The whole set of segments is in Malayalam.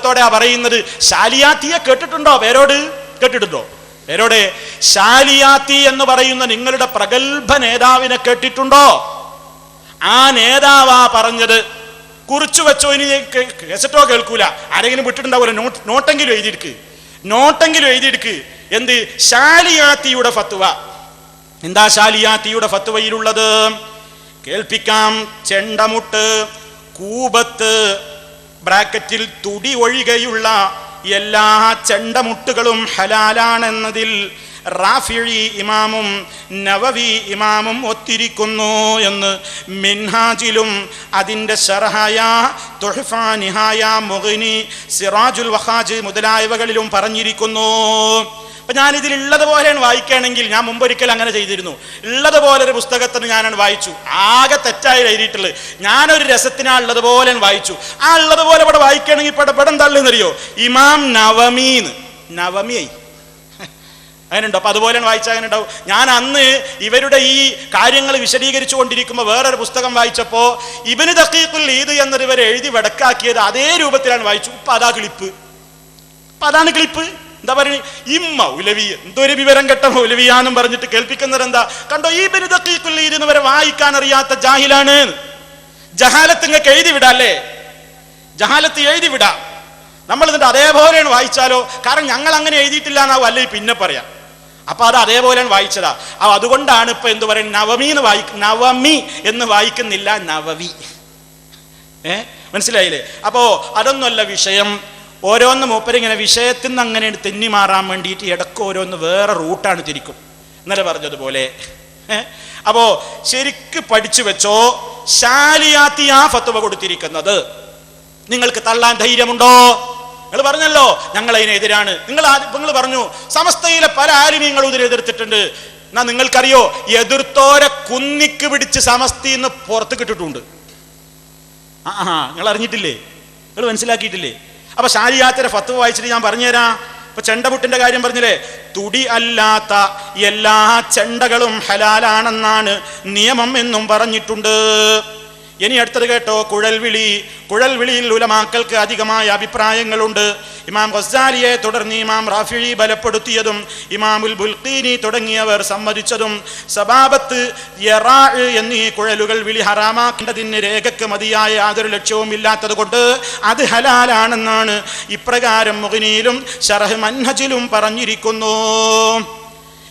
ഗൗരവത്തോടെയാ പറയുന്നത് ശാലിയാത്തിയെ കേട്ടിട്ടുണ്ടോ? പേരോട് കേട്ടിട്ടുണ്ടോ? പേരോടെ ശാലിയാത്തി എന്ന് പറയുന്ന നിങ്ങളുടെ പ്രഗത്ഭ നേതാവിനെ കേട്ടിട്ടുണ്ടോ? ആ നേതാവാ പറഞ്ഞത്. കുറിച്ചു വെച്ചോ ഇനി കേസറ്റോ കേൾക്കൂല. ആരെങ്കിലും വിട്ടിട്ടുണ്ടാവില്ല നോട്ട് നോട്ടെങ്കിലും എഴുതിയെടുക്ക്. നോട്ടെങ്കിലും എഴുതിയെടുക്ക്. എന്ത്? ശാലിയാത്തിയുടെ ഫത്വ. എന്താ ശാലിയാത്തിയുടെ ഫത്വയിലുള്ളത്? കേൾപ്പിക്കാം ചെണ്ടമുട്ട് കൂപത്ത് ബ്രാക്കറ്റിൽ തുടി ഒഴികെയുള്ള എല്ലാ ചെണ്ടമുട്ടുകളും ഹലാലാണെന്നതിൽ റാഫിഴി ഇമാമും നവവി ഇമാമും ഒത്തിരിക്കുന്നു എന്ന് മിൻഹാജിലും അതിന്റെ ഷർഹായ തുഹ്ഫാ നിഹായ മൊഹിനി സിറാജുൽ വഹാജ് മുതലായവകളിലും പറഞ്ഞിരിക്കുന്നു. അപ്പൊ ഞാൻ ഇതിൽ ഉള്ളതുപോലെയാണ് വായിക്കുകയാണെങ്കിൽ ഞാൻ മുമ്പൊരിക്കൽ അങ്ങനെ ചെയ്തിരുന്നു. ഉള്ളതുപോലെ ഒരു പുസ്തകത്തിന് ഞാനാണ് വായിച്ചു. ആകെ തെറ്റായി എഴുതിയിട്ടുള്ളത്. ഞാനൊരു രസത്തിനാ ഉള്ളതുപോലെ വായിച്ചു. ആ ഉള്ളതുപോലെ ഇവിടെ വായിക്കുകയാണെങ്കിൽ ഇവിടെ ഇവിടെ തള്ളുന്നറിയോ ഇമാം നവമീന്ന് നവമിയായി അങ്ങനെയുണ്ടോ. അപ്പൊ അതുപോലെയാണ് വായിച്ചാൽ അങ്ങനെ ഉണ്ടാവും ഞാൻ അന്ന് ഇവരുടെ ഈ കാര്യങ്ങൾ വിശദീകരിച്ചു കൊണ്ടിരിക്കുമ്പോൾ വേറൊരു പുസ്തകം വായിച്ചപ്പോൾ ഇവന് തക്കീക്കുൽ ഈദ് എന്നൊരു ഇവർ എഴുതി വടക്കാക്കിയത് അതേ രൂപത്തിലാണ് വായിച്ചു. ഇപ്പൊ അതാ ക്ലിപ്പ്. അപ്പൊ അതാണ് ക്ലിപ്പ്. എന്താ പറയുക ഈ മൗലവി എന്തൊരു വിവരം കെട്ട മൗലവിയാന്നും പറഞ്ഞിട്ട് കേൾപ്പിക്കുന്നത് എന്താ കണ്ടോ ഈ ബനിതക്കീക്കുൽ ഈദ് വരെ വായിക്കാൻ അറിയാത്ത ജാഹിലാണ്. ജഹാലത്ത് ഇങ്ങക്ക് എഴുതി വിടാല്ലേ ജഹാലത്ത് എഴുതി നമ്മൾ എന്നിട്ട് അതേപോലെയാണ് വായിച്ചാലോ? കാരണം ഞങ്ങൾ അങ്ങനെ എഴുതിയിട്ടില്ല എന്നാവും. അല്ലേ പിന്നെ പറയാം. അപ്പൊ അത് അതേപോലെയാണ് വായിച്ചതാ. ആ അതുകൊണ്ടാണ് ഇപ്പൊ എന്ത് പറയുന്നത് നവമി എന്ന് വായി നവമി എന്ന് വായിക്കുന്നില്ല നവവി. ഏ? മനസ്സിലായില്ലേ? അപ്പോ അതൊന്നുമല്ല വിഷയം. ഓരോന്ന് മൂപ്പരിങ്ങനെ വിഷയത്തിൽ നിന്ന് അങ്ങനെ തെന്നി മാറാൻ വേണ്ടിയിട്ട് ഇടയ്ക്ക് ഓരോന്ന് വേറെ റൂട്ടാണ് തിരിക്കും. ഇന്നലെ പറഞ്ഞതുപോലെ. അപ്പോൾ അപ്പോ ശരിക്ക് പഠിച്ചു വെച്ചോ ശാലിയാത്തി ആ ഫത്തുവ കൊടുത്തിരിക്കുന്നത്. നിങ്ങൾക്ക് തള്ളാൻ ധൈര്യമുണ്ടോ? നിങ്ങൾ പറഞ്ഞല്ലോ ഞങ്ങൾ അതിനെതിരാണ്. നിങ്ങൾ നിങ്ങൾ പറഞ്ഞു സമസ്തയിലെ പല ആരും ഇതിനെതിർത്തിട്ടുണ്ട് എന്നാ നിങ്ങൾക്കറിയോ എതിർത്തോരെ കുന്നിക്ക് പിടിച്ച് സമസ്തിന്ന് പുറത്ത് കിട്ടിട്ടുണ്ട് ആ നിങ്ങൾ അറിഞ്ഞിട്ടില്ലേ? നിങ്ങൾ മനസ്സിലാക്കിയിട്ടില്ലേ? അപ്പൊ ഷാരിയാത്തിന്റെ ഫത്ത് വായിച്ചിട്ട് ഞാൻ പറഞ്ഞുതരാം. ഇപ്പൊ ചെണ്ടപുട്ടിന്റെ കാര്യം പറഞ്ഞില്ലേ? തുടി അല്ലാത്ത എല്ലാ ചെണ്ടകളും ഹലാലാണെന്നാണ് നിയമം എന്നും പറഞ്ഞിട്ടുണ്ട്. ഇനി അടുത്തത് കേട്ടോ കുഴൽവിളി. കുഴൽവിളിയിൽ ഉലമാക്കൾക്ക് അധികമായ അഭിപ്രായങ്ങളുണ്ട്. ഇമാം ഗസാലിയെ തുടർന്ന് ഇമാം റാഫിഴി ബലപ്പെടുത്തിയതും ഇമാമുൽ ബുൽഖീനി തുടങ്ങിയവർ സമ്മതിച്ചതും സബാബത്ത് യറാ എന്നീ കുഴലുകൾ വിളി ഹറാമാക്കേണ്ടതിന് രേഖക്ക് മതിയായ യാതൊരു ലക്ഷ്യവും ഇല്ലാത്തത് കൊണ്ട് അത് ഹലാലാണെന്നാണ് ഇപ്രകാരം മുഖിനിയിലും ഷറഹ് മൻഹജിലും പറഞ്ഞിരിക്കുന്നു.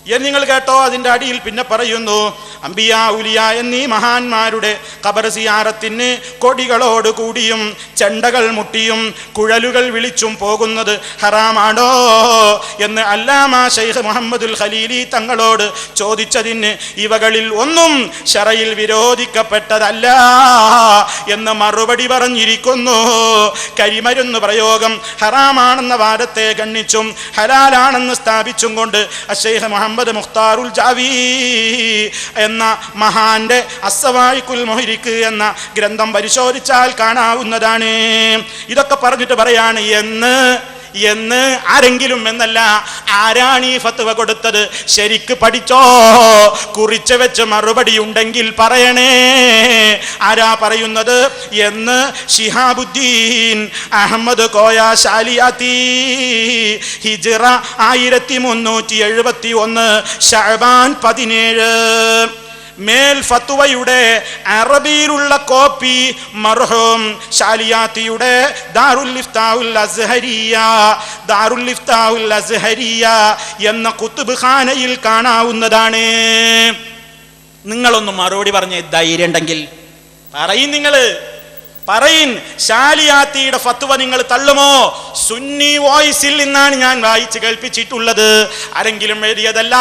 എന്ന് നിങ്ങൾ കേട്ടോ അതിന്റെ അടിയിൽ പിന്നെ പറയുന്നു അംബിയ ഉലിയ എന്നീ മഹാന്മാരുടെ ഖബർ സിയാറത്തിന് കൊടികളോട് കൂടിയും ചെണ്ടകൾ മുട്ടിയും കുഴലുകൾ വിളിച്ചും പോകുന്നത് ഹറാമാണോ? എന്ന് അല്ലാമ ഷെയ്ഖ് മുഹമ്മദുൽ ഖലീലി തങ്ങളോട് ചോദിച്ചതിന് ഇവകളിൽ ഒന്നും ഷറയിൽ വിരോധിക്കപ്പെട്ടതല്ല എന്ന് മറുപടി പറഞ്ഞിരിക്കുന്നു. കരിമരുന്ന് പ്രയോഗം ഹറാമാണെന്ന വാദത്തെ ഗണ്ണിച്ചും ഹലാലാണെന്ന് സ്ഥാപിച്ചും കൊണ്ട് അഷേഖ് മുഹമ്മദ് മുഖ്താറുൽ ജാവി എന്ന മഹാന്റെ അസവായിക്കുൽ മൊഹിരിക്ക് എന്ന ഗ്രന്ഥം പരിശോധിച്ചാൽ കാണാവുന്നതാണ്. ഇതൊക്കെ പറഞ്ഞിട്ട് പറയാണ് എന്ന് എന്ന് ആരെങ്കിലും എന്നല്ല ആരാണ് ഈ ഫത്വ കൊടുത്തത്? ശരിക്ക് പഠിച്ചോ? കുറിച്ച് വെച്ച് മറുപടി ഉണ്ടെങ്കിൽ പറയണേ. ആരാ പറയുന്നത്? എന്ന് ഷിഹാബുദ്ദീൻ അഹമ്മദ് കോയ ശാലിയാത്തി ഹിജിറ ആയിരത്തി മുന്നൂറ്റി എഴുപത്തി ഒന്ന് ഷഹബാൻ പതിനേഴ്. മേൽ ഫത്തുവയുടെ അറബിയിലുള്ള കോപ്പി മർഹോം ഷാലിയാത്തിയുടെ ദാറുൽ ഇഫ്താഉൽ അസ്ഹരിയ ദാറുൽ ഇഫ്താഉൽ അസ്ഹരിയ എന്ന കുത്തുബ് ഖാനയിൽ കാണാവുന്നതാണ്. നിങ്ങളൊന്ന് മറുപടി പറഞ്ഞ് ധൈര്യം ഉണ്ടെങ്കിൽ പറയും നിങ്ങൾ. പറയിൻ ശാലിയാത്തിയുടെ ഫത്വ നിങ്ങൾ തള്ളുമോ? സുന്നി വോയിസിൽ നിന്നാണ് ഞാൻ വായിച്ച് കേൾപ്പിച്ചിട്ടുള്ളത്. ആരെങ്കിലും എഴുതിയതല്ല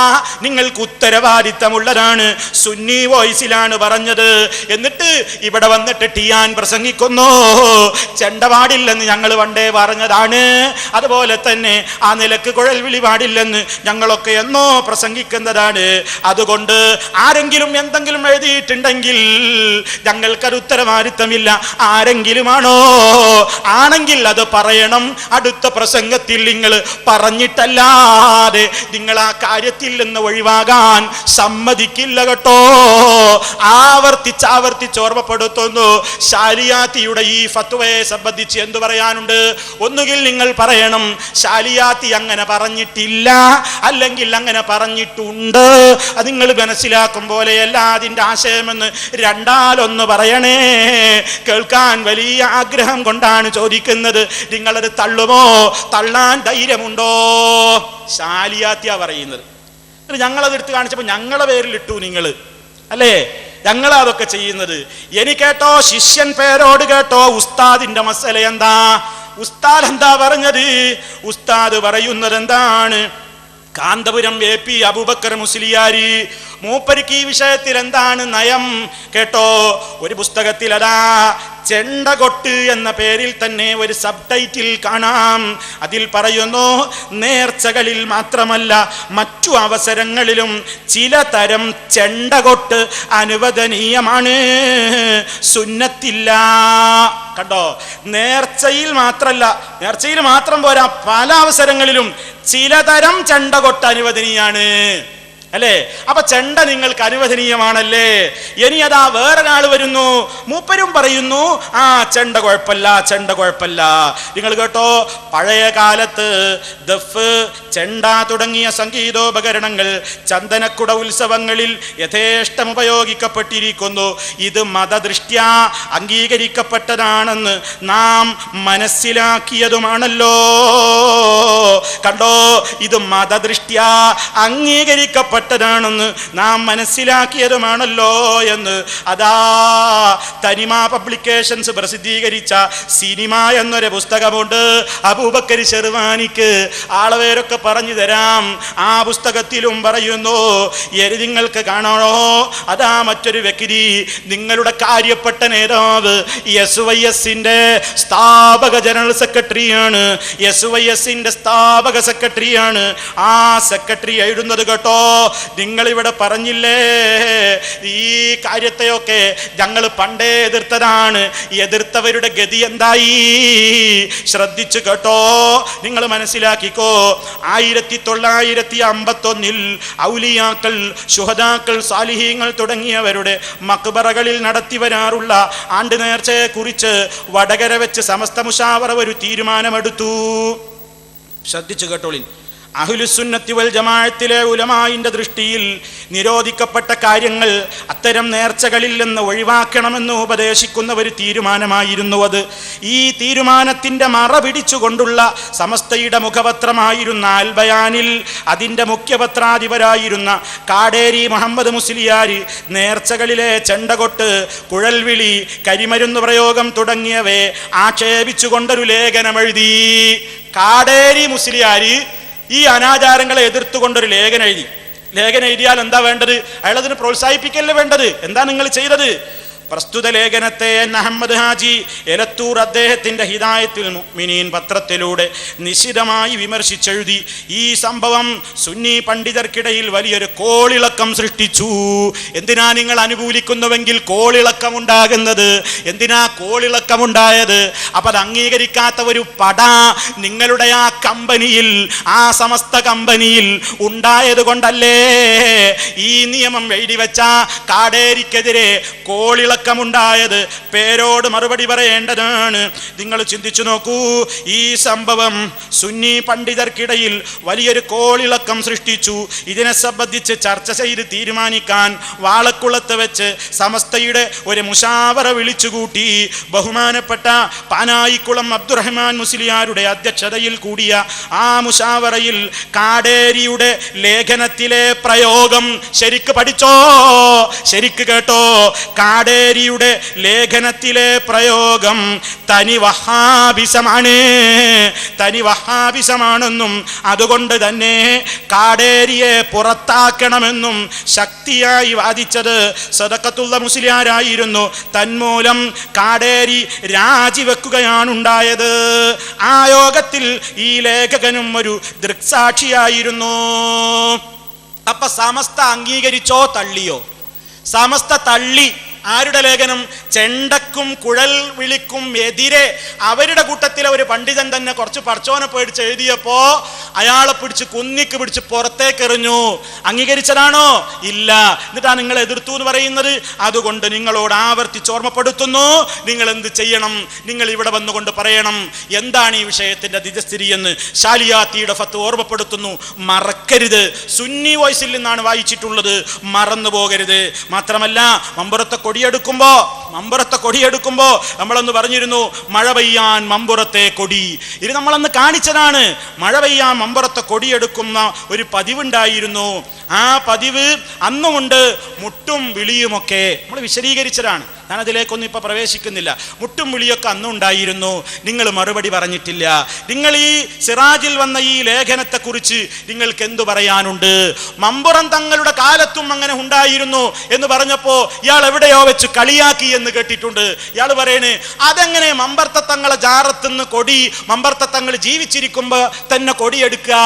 നിങ്ങൾക്ക് ഉത്തരവാദിത്തമുള്ളതാണ്. സുന്നി വോയിസിലാണ് പറഞ്ഞത്. എന്നിട്ട് ഇവിടെ വന്നിട്ട് ടിയാൻ പ്രസംഗിക്കുന്നു. ചെണ്ട പാടില്ലെന്ന് ഞങ്ങൾ പണ്ടേ പറഞ്ഞതാണ്. അതുപോലെ തന്നെ ആ നിലയ്ക്ക് കുഴൽ വിളി പാടില്ലെന്ന് ഞങ്ങളൊക്കെ എന്നോ പ്രസംഗിക്കുന്നതാണ്. അതുകൊണ്ട് ആരെങ്കിലും എന്തെങ്കിലും എഴുതിയിട്ടുണ്ടെങ്കിൽ ഞങ്ങൾക്കത് ഉത്തരവാദിത്തമില്ല. ആരെങ്കിലുമാണോ? ആണെങ്കിൽ അത് പറയണം. അടുത്ത പ്രസംഗത്തിൽ നിങ്ങൾ പറഞ്ഞിട്ടല്ലാതെ നിങ്ങൾ ആ കാര്യത്തിൽ നിന്ന് ഒഴിവാകാൻ സമ്മതിക്കില്ല കേട്ടോ. ആവർത്തിച്ച് ആവർത്തിച്ച് ഓർമ്മപ്പെടുത്തുന്നു. ശാലിയാത്തിയുടെ ഈ ഫത്വയെ സംബന്ധിച്ച് എന്തു പറയാനുണ്ട്? ഒന്നുകിൽ നിങ്ങൾ പറയണം ശാലിയാത്തി അങ്ങനെ പറഞ്ഞിട്ടില്ല. അല്ലെങ്കിൽ അങ്ങനെ പറഞ്ഞിട്ടുണ്ട്. അത് നിങ്ങൾ മനസ്സിലാക്കും പോലെയല്ല അതിന്റെ ആശയമെന്ന് രണ്ടാലൊന്ന് പറയണേ. കേൾക്കാൻ വലിയ ആഗ്രഹം കൊണ്ടാണ് ചോദിക്കുന്നത്. നിങ്ങളത് തള്ളുമോ? തള്ളാൻ ധൈര്യമുണ്ടോ? ശാലിയാത്യ പറയുന്നത്. എന്നിട്ട് ഞങ്ങളത് എടുത്ത് കാണിച്ചപ്പോൾ ഞങ്ങളെ പേരിലിട്ടു നിങ്ങൾ അല്ലേ? ഞങ്ങളാ അതൊക്കെ ചെയ്യുന്നത്. എനിക്കേട്ടോ കേട്ടോ ശിഷ്യൻ പേരോട് കേട്ടോ ഉസ്താദിന്റെ മസല എന്താ? ഉസ്താദ് എന്താ പറഞ്ഞത്? ഉസ്താദ് പറയുന്നത് എന്താണ്? കാന്തപുരം എ പി അബൂബക്കർ മുസ്ലിയാരി മൂപ്പരിക്ക് ഈ വിഷയത്തിൽ എന്താണ് നയം? കേട്ടോ ഒരു പുസ്തകത്തിൽ അതാ ചെണ്ടകൊട്ട് എന്ന പേരിൽ തന്നെ ഒരു സബ് ടൈറ്റിൽ കാണാം. അതിൽ പറയുന്നു നേർച്ചകളിൽ മാത്രമല്ല മറ്റു അവസരങ്ങളിലും ചില തരം ചെണ്ടകൊട്ട് അനുവദനീയമാണ്. സുന്നത്തില്ല. കണ്ടോ? നേർച്ചയിൽ മാത്രല്ല നേർച്ചയിൽ മാത്രം പോരാ പല അവസരങ്ങളിലും ചിലതരം ചെണ്ടകൊട്ട് അനുവദനീയാണ്. അല്ലേ? അപ്പൊ ചെണ്ട നിങ്ങൾക്ക് അനുവദനീയമാണല്ലേ? ഇനി അതാ വേറൊരാൾ വരുന്നു. മൂപ്പരും പറയുന്നു ആ ചെണ്ട കുഴപ്പമില്ല ചെണ്ട കുഴപ്പമില്ല. നിങ്ങൾ കേട്ടോ പഴയ കാലത്ത് ദഫ് ചെണ്ട തുടങ്ങിയ സംഗീതോപകരണങ്ങൾ ചന്ദനക്കുട ഉത്സവങ്ങളിൽ യഥേഷ്ടം ഉപയോഗിക്കപ്പെട്ടിരിക്കുന്നു. ഇത് മതദൃഷ്ട്യാ അംഗീകരിക്കപ്പെട്ടതാണെന്ന് നാം മനസ്സിലാക്കിയതുമാണല്ലോ. കണ്ടോ? ഇത് മതദൃഷ്ട്യ അംഗീകരിക്കപ്പെട്ടതാണെന്ന് നാം മനസ്സിലാക്കിയതുമാണല്ലോ എന്ന്. അതാ തനിമ പബ്ലിക്കേഷൻസ് പ്രസിദ്ധീകരിച്ച സിനിമ എന്നൊരു പുസ്തകമുണ്ട്. അബൂബക്കരി ചെറുവാനിക്ക്. ആളവേരൊക്കെ പറഞ്ഞു തരാം. ആ പുസ്തകത്തിലും പറയുന്നു എരി നിങ്ങൾക്ക് കാണണോ? അതാ മറ്റൊരു വ്യക്തി. നിങ്ങളുടെ കാര്യപ്പെട്ട നേതാവ് എസ് വൈ എസിന്റെ സ്ഥാപക ജനറൽ സെക്രട്ടറിയാണ്. എസ് വൈ എസിന്റെ സ്ഥാപക സെക്രട്ടറിയാണ്. ആ സെക്രട്ടറി എഴുതുന്നത് കേട്ടോ. നിങ്ങൾ ഇവിടെ പറഞ്ഞില്ലേ? ഈ കാര്യത്തെയൊക്കെ ഞങ്ങൾ പണ്ടേ എതിർത്തതാണ്. എതിർത്തവരുടെ ഗതി എന്തായി? ശ്രദ്ധിച്ചു കേട്ടോ. നിങ്ങൾ മനസ്സിലാക്കിക്കോ. ആയിരത്തി തൊള്ളായിരത്തി അമ്പത്തൊന്നിൽ ഔലിയാക്കൾ ശുഹദാക്കൾ സാലിഹീങ്ങൾ തുടങ്ങിയവരുടെ മക്ബറകളിൽ നടത്തി വരാറുള്ള ആണ്ട് നേർച്ചയെക്കുറിച്ച് വടകര വെച്ച് സമസ്ത മുഷാവറ ഒരു തീരുമാനമെടുത്തു. ശ്രദ്ധിച്ചു കേട്ടോളിൻ. അഹുലുസുന്നത്തി വൽ ജമാഅത്തിലെ ഉലമായിന്റെ ദൃഷ്ടിയിൽ നിരോധിക്കപ്പെട്ട കാര്യങ്ങൾ അത്തരം നേർച്ചകളിൽ നിന്ന് ഒഴിവാക്കണമെന്ന് ഉപദേശിക്കുന്ന ഒരു തീരുമാനമായിരുന്നു അത്. ഈ തീരുമാനത്തിന്റെ മറ പിടിച്ചുകൊണ്ടുള്ള സമസ്തയുടെ മുഖപത്രമായിരുന്ന അൽബയാനിൽ അതിന്റെ മുഖ്യപത്രാധിപരായിരുന്ന കാടേരി മുഹമ്മദ് മുസ്ലിയാർ നേർച്ചകളിലെ ചെണ്ടകൊട്ട് കുഴൽവിളി കരിമരുന്ന് പ്രയോഗം തുടങ്ങിയവയെ ആക്ഷേപിച്ചുകൊണ്ടൊരു ലേഖനം എഴുതി കാടേരി മുസ്ലിയാരി ഈ അനാചാരങ്ങളെ എതിർത്തുകൊണ്ടൊരു ലേഖനം എഴുതി ലേഖനം എഴുതിയാൽ എന്താ വേണ്ടത്? അയാളതിനെ പ്രോത്സാഹിപ്പിക്കല്ലേ വേണ്ടത്? എന്താ നിങ്ങൾ ചെയ്തത്? പ്രസ്തുത ലേഖനത്തെ എൻ അഹമ്മദ് ഹാജി എലത്തൂർ അദ്ദേഹത്തിന്റെ ഹിദായത്തിൽ മുഅ്മിനീൻ പത്രത്തിലൂടെ നിശിതമായി വിമർശിച്ചെഴുതി ഈ സംഭവം സുന്നി പണ്ഡിതർക്കിടയിൽ വലിയൊരു കോളിളക്കം സൃഷ്ടിച്ചു. എന്തിനാ നിങ്ങൾ അനുകൂലിക്കുന്നുവെങ്കിൽ കോളിളക്കം ഉണ്ടാകുന്നത് എന്തിനാ കോളിളക്കം ഉണ്ടായത് അപ്പൊ അത് അംഗീകരിക്കാത്ത ഒരു പട നിങ്ങളുടെ ആ കമ്പനിയിൽ ആ സമസ്ത കമ്പനിയിൽ ഉണ്ടായത് കൊണ്ടല്ലേ? ഈ നിയമം എഴുതി വെച്ച കാടേരിക്കെതിരെ കോളിളക്കമുണ്ടായത് പേരോട് മറുപടി പറയേണ്ടതാണ്. നിങ്ങൾ ചിന്തിച്ചു നോക്കൂ ഈ സംഭവം സുന്നി പണ്ഡിതർക്കിടയിൽ വലിയൊരു കോളിളക്കം സൃഷ്ടിച്ചു. ഇതിനെ സംബന്ധിച്ച് ചർച്ച ചെയ്ത് തീരുമാനിക്കാൻ വാളക്കുളത്ത് വെച്ച് സമസ്തയുടെ ഒരു മുഷാവറ വിളിച്ചുകൂട്ടി. ബഹുമാനപ്പെട്ട പാനായിക്കുളം അബ്ദുറഹ്മാൻ മുസ്ലിയാരുടെ അധ്യക്ഷതയിൽ കൂടിയ ആ മുഷാവറയിൽ കാടേരിയുടെ ലേഖനത്തിലെ പ്രയോഗം ശരിക്ക് പഠിച്ചോ? ശരിക്ക് കേട്ടോ? കാടേരിയുടെ ലേഖനത്തിലെ പ്രയോഗം തനി വഹാബിസമാണ്. തനി വഹാബിസമാണെന്നും അതുകൊണ്ട് തന്നെ കാടേരിയെ പുറത്താക്കണമെന്നും ശക്തിയായി വാദിച്ചത് സദക്കത്തുള്ള മുസ്ലിയാരായിരുന്നു. തന്മൂലം കാടേരി രാജിവെക്കുകയാണുണ്ടായത്. ആ യോഗത്തിൽ ഈ ലേഖകനും ഒരു ദൃക്സാക്ഷിയായിരുന്നു. അപ്പൊ സമസ്ത അംഗീകരിച്ചോ തള്ളിയോ? സമസ്ത തള്ളി ആരുടെ ലേഖനം? ചെണ്ടക്കും കുഴൽ വിളിക്കും എതിരെ. അവരുടെ കൂട്ടത്തിലെ ഒരു പണ്ഡിതൻ തന്നെ കുറച്ച് പർച്ചോനെ പേടിച്ച് എഴുതിയപ്പോ അയാളെ പിടിച്ച് കുന്നിക്ക് പിടിച്ച് പുറത്തേക്ക് എറിഞ്ഞു. അംഗീകരിച്ചതാണോ? ഇല്ല. എന്നിട്ടാണ് നിങ്ങൾ എതിർത്തു എന്ന് പറയുന്നത്? അതുകൊണ്ട് നിങ്ങളോട് ആവർത്തിച്ച് ഓർമ്മപ്പെടുത്തുന്നു. നിങ്ങൾ എന്ത് ചെയ്യണം? നിങ്ങൾ ഇവിടെ വന്നുകൊണ്ട് പറയണം. എന്താണ് ഈ വിഷയത്തിന്റെ ദിജസ്ഥിതി എന്ന് ഷാലിയാത്തിയുടെ ഫത്ത് ഓർമ്മപ്പെടുത്തുന്നു. മറക്കരുത്. സുന്നി വോയിസിൽ നിന്നാണ് വായിച്ചിട്ടുള്ളത്. മറന്നു പോകരുത് മാത്രമല്ല മമ്പുറത്തെ കൊടിയെടുക്കുമ്പോ മമ്പുറത്തെ കൊടിയെടുക്കുമ്പോ നമ്മളന്ന് പറഞ്ഞിരുന്നു മഴ പെയ്യാൻ മമ്പുറത്തെ കൊടി. ഇത് നമ്മളന്ന് കാണിച്ചതാണ്. മഴ പെയ്യാൻ മമ്പുറത്തെ കൊടിയെടുക്കുന്ന ഒരു പതിവുണ്ടായിരുന്നു. ആ പതിവ് അന്നുമുണ്ട് മുട്ടും വിളിയുമൊക്കെ നമ്മൾ വിശദീകരിച്ചതാണ്. ഞാൻ അതിലേക്കൊന്നും ഇപ്പൊ പ്രവേശിക്കുന്നില്ല. മുട്ടും വിളിയൊക്കെ അന്നുണ്ടായിരുന്നു. നിങ്ങൾ മറുപടി പറഞ്ഞിട്ടില്ല. നിങ്ങൾ ഈ സിറാജിൽ വന്ന ഈ ലേഖനത്തെ കുറിച്ച് നിങ്ങൾക്ക് എന്തു പറയാനുണ്ട്? മമ്പുറം തങ്ങളുടെ കാലത്തും അങ്ങനെ ഉണ്ടായിരുന്നു എന്ന് പറഞ്ഞപ്പോ ഇയാൾ എവിടെയോ വെച്ച് കളിയാക്കി എന്ന് കേട്ടിട്ടുണ്ട്. ഇയാൾ പറയണേ അതെങ്ങനെ മമ്പർത്ത തങ്ങളെ ജാറത്തുനിന്ന് കൊടി മമ്പർത്ത ജീവിച്ചിരിക്കുമ്പോ തന്നെ കൊടിയെടുക്കുക?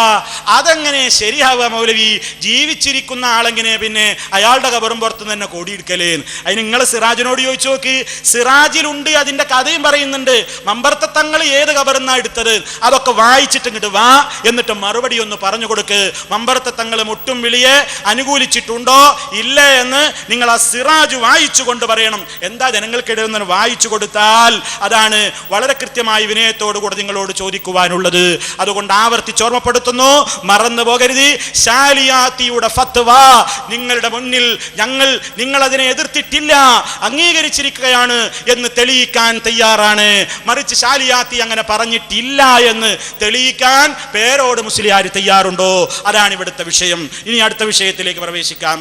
അതെങ്ങനെ ശരിയാവുക മൗലവി? ജീവിച്ചിരിക്കുന്ന ആളെങ്ങനെ പിന്നെ അയാളുടെ കബറും പുറത്ത് തന്നെ കൊടിയെടുക്കലേ? അതിന് നിങ്ങൾ സിറാജിനോട് ചോദിച്ചു നോക്ക്. സിറാജിലുണ്ട് അതിന്റെ കഥയും പറയുന്നുണ്ട്. മമ്പർത്ത തങ്ങൾ ഏത് കബറുന്നാ എടുത്തത്? അതൊക്കെ വായിച്ചിട്ട് ഇങ്ങോട്ട് വാ എന്നിട്ട് മറുപടി ഒന്ന് പറഞ്ഞു കൊടുക്ക്. മമ്പർത്ത തങ്ങൾ മുട്ടും വിളിയെ അനുകൂലിച്ചിട്ടുണ്ടോ? ഇല്ലേ എന്ന് നിങ്ങൾ ആ സിറാജ് വായിച്ചു കൊണ്ട് പറയണം. എന്താ ജനങ്ങൾക്കിടയിൽ നിന്ന് വായിച്ചു കൊടുത്താൽ അതാണ് വളരെ കൃത്യമായി വിനയത്തോടു കൂടെ നിങ്ങളോട് ചോദിക്കുവാനുള്ളത്. അതുകൊണ്ട് ആവർത്തിച്ച് ഓർമ്മപ്പെടുത്തുന്നു. മറന്നു പോകരുത്. ശാലിയാത്തിയുടെ ഫത്വ നിങ്ങളുടെ മുന്നിൽ ഞങ്ങൾ നിങ്ങൾ അതിനെ എതിർത്തിട്ടില്ല അംഗീകരിച്ചിരിക്കുകയാണ് എന്ന് തെളിയിക്കാൻ തയ്യാറാണ്. മറിച്ച് ശാലിയാത്തി അങ്ങനെ പറഞ്ഞിട്ടില്ല എന്ന് തെളിയിക്കാൻ പേരോട് മുസ്ലിയാർ തയ്യാറുണ്ടോ? അതാണ് ഇവിടുത്തെ വിഷയം. ഇനി അടുത്ത വിഷയത്തിലേക്ക് പ്രവേശിക്കാം.